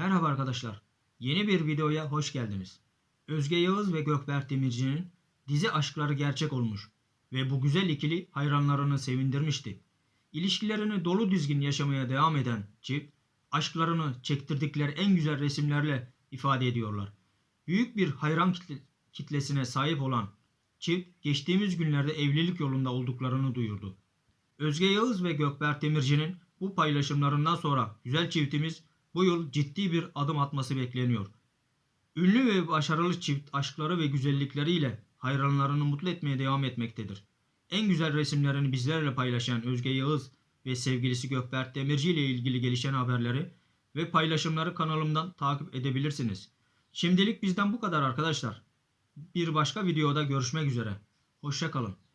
arkadaşlar. Yeni bir videoya hoş geldiniz. Özge Yağız ve Gökberk Demirci'nin dizi aşkları gerçek olmuş ve bu güzel ikili hayranlarını sevindirmişti. İlişkilerini dolu dizgin yaşamaya devam eden çift, aşklarını çektirdikleri en güzel resimlerle ifade ediyorlar. Büyük bir hayran kitle- kitlesine sahip olan çift geçtiğimiz günlerde evlilik yolunda olduklarını duyurdu. Özge Yağız ve Gökberk Demirci'nin bu paylaşımlarından sonra güzel çiftimiz bu yıl ciddi bir adım atması bekleniyor. Ünlü ve başarılı çift aşkları ve güzellikleriyle hayranlarını mutlu etmeye devam etmektedir. En güzel resimlerini bizlerle paylaşan Özge Yağız ve sevgilisi Gökberk Demirci ile ilgili gelişen haberleri ve paylaşımları kanalımdan takip edebilirsiniz. Şimdilik bizden bu kadar arkadaşlar. Bir başka videoda görüşmek üzere. Hoşçakalın.